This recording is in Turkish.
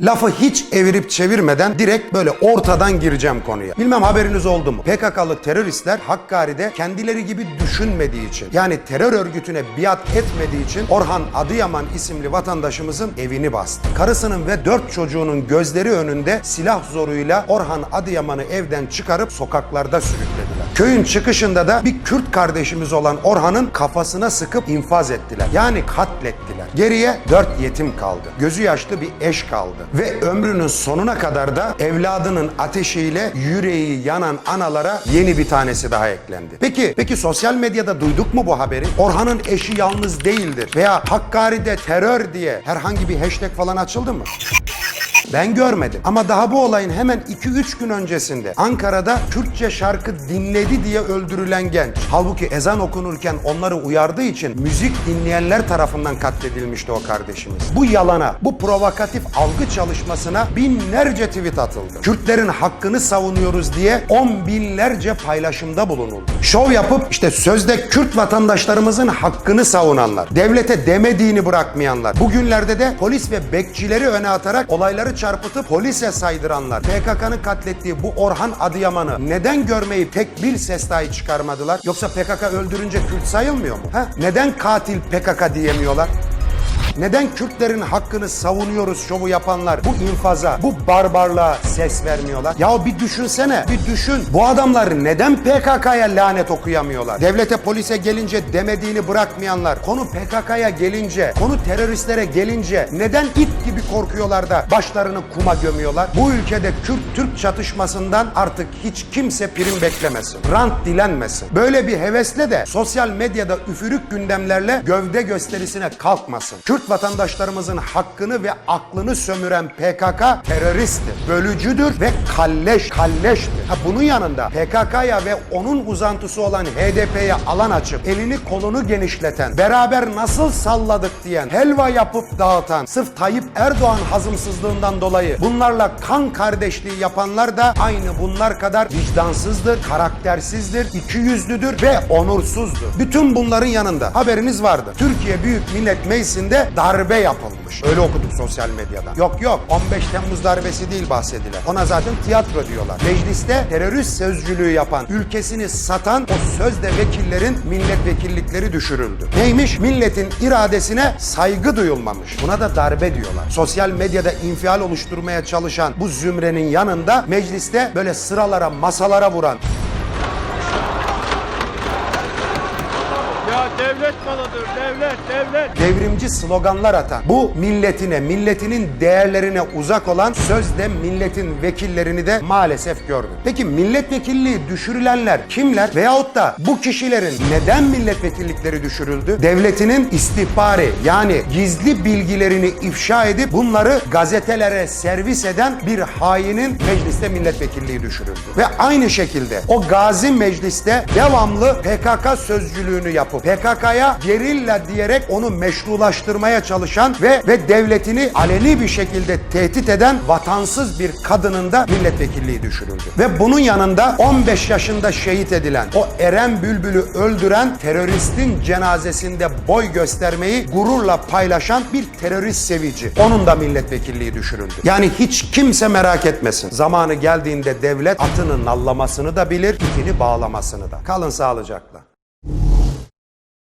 Lafı hiç evirip çevirmeden direkt böyle ortadan gireceğim konuya. Bilmem haberiniz oldu mu? PKK'lı teröristler Hakkari'de kendileri gibi düşünmediği için yani terör örgütüne biat etmediği için Orhan Adıyaman isimli vatandaşımızın evini bastı. Karısının ve dört çocuğunun gözleri önünde silah zoruyla Orhan Adıyaman'ı evden çıkarıp sokaklarda sürüklediler. Köyün çıkışında da bir Kürt kardeşimiz olan Orhan'ın kafasına sıkıp infaz ettiler. Yani katlettiler. Geriye dört yetim kaldı. Gözü yaşlı bir eş kaldı. Ve ömrünün sonuna kadar da evladının ateşiyle yüreği yanan analara yeni bir tanesi daha eklendi. Peki, peki sosyal medyada duyduk mu bu haberi? Orhan'ın eşi yalnız değildir veya Hakkari'de terör diye herhangi bir hashtag falan açıldı mı? Ben görmedim. Ama daha bu olayın hemen 2-3 gün öncesinde Ankara'da Kürtçe şarkı dinledi diye öldürülen genç. Halbuki ezan okunurken onları uyardığı için müzik dinleyenler tarafından katledilmişti o kardeşimiz. Bu yalana, bu provokatif algı çalışmasına binlerce tweet atıldı. Kürtlerin hakkını savunuyoruz diye on binlerce paylaşımda bulunuldu. Şov yapıp işte sözde Kürt vatandaşlarımızın hakkını savunanlar, devlete demediğini bırakmayanlar, bugünlerde de polis ve bekçileri öne atarak olayları çarpıtıp polise saydıranlar, PKK'nın katlettiği bu Orhan Adıyaman'ı neden görmeyip tek bir ses dahi çıkarmadılar? Yoksa PKK öldürünce Kürt sayılmıyor mu? Ha? Neden katil PKK diyemiyorlar? Neden Kürtlerin hakkını savunuyoruz şovu yapanlar bu infaza, bu barbarlığa ses vermiyorlar? Ya bir düşünsene, bir düşün. Bu adamlar neden PKK'ya lanet okuyamıyorlar? Devlete polise gelince demediğini bırakmayanlar, konu PKK'ya gelince, konu teröristlere gelince neden it gibi korkuyorlar da başlarını kuma gömüyorlar? Bu ülkede Kürt-Türk çatışmasından artık hiç kimse prim beklemesin. Rant dilenmesin. Böyle bir hevesle de sosyal medyada üfürük gündemlerle gövde gösterisine kalkmasın. Kürt vatandaşlarımızın hakkını ve aklını sömüren PKK teröristtir, bölücüdür ve kalleş, kalleştir. Ha bunun yanında PKK'ya ve onun uzantısı olan HDP'ye alan açıp elini kolunu genişleten, beraber nasıl salladık diyen, helva yapıp dağıtan, sırf Tayyip Erdoğan hazımsızlığından dolayı bunlarla kan kardeşliği yapanlar da aynı bunlar kadar vicdansızdır, karaktersizdir, ikiyüzlüdür ve onursuzdur. Bütün bunların yanında haberiniz vardı. Türkiye Büyük Millet Meclisi'nde darbe yapılmış. Öyle okuduk sosyal medyada. Yok yok 15 Temmuz darbesi değil bahsedilen. Ona zaten tiyatro diyorlar. Mecliste terörist sözcülüğü yapan, ülkesini satan o sözde vekillerin milletvekillikleri düşürüldü. Neymiş? Milletin iradesine saygı duyulmamış. Buna da darbe diyorlar. Sosyal medyada infial oluşturmaya çalışan bu zümrenin yanında mecliste böyle sıralara, masalara vuran devlet malıdır, devlet, devlet. devrimci sloganlar atan, bu milletine, milletinin değerlerine uzak olan sözde milletin vekillerini de maalesef gördüm. Peki milletvekilliği düşürülenler kimler? Veyahut da bu kişilerin neden milletvekillikleri düşürüldü? Devletinin istihbari yani gizli bilgilerini ifşa edip bunları gazetelere servis eden bir hainin mecliste milletvekilliği düşürüldü. Ve aynı şekilde o gazi mecliste devamlı PKK sözcülüğünü yapıp PKK'ya gerilla diyerek onu meşrulaştırmaya çalışan ve ve devletini aleni bir şekilde tehdit eden vatansız bir kadının da milletvekilliği düşürüldü. Ve bunun yanında 15 yaşında şehit edilen o Eren Bülbül'ü öldüren teröristin cenazesinde boy göstermeyi gururla paylaşan bir terörist sevici. Onun da milletvekilliği düşürüldü. Yani hiç kimse merak etmesin. Zamanı geldiğinde devlet atını nallamasını da bilir, ipini bağlamasını da. Kalın sağlıcakla.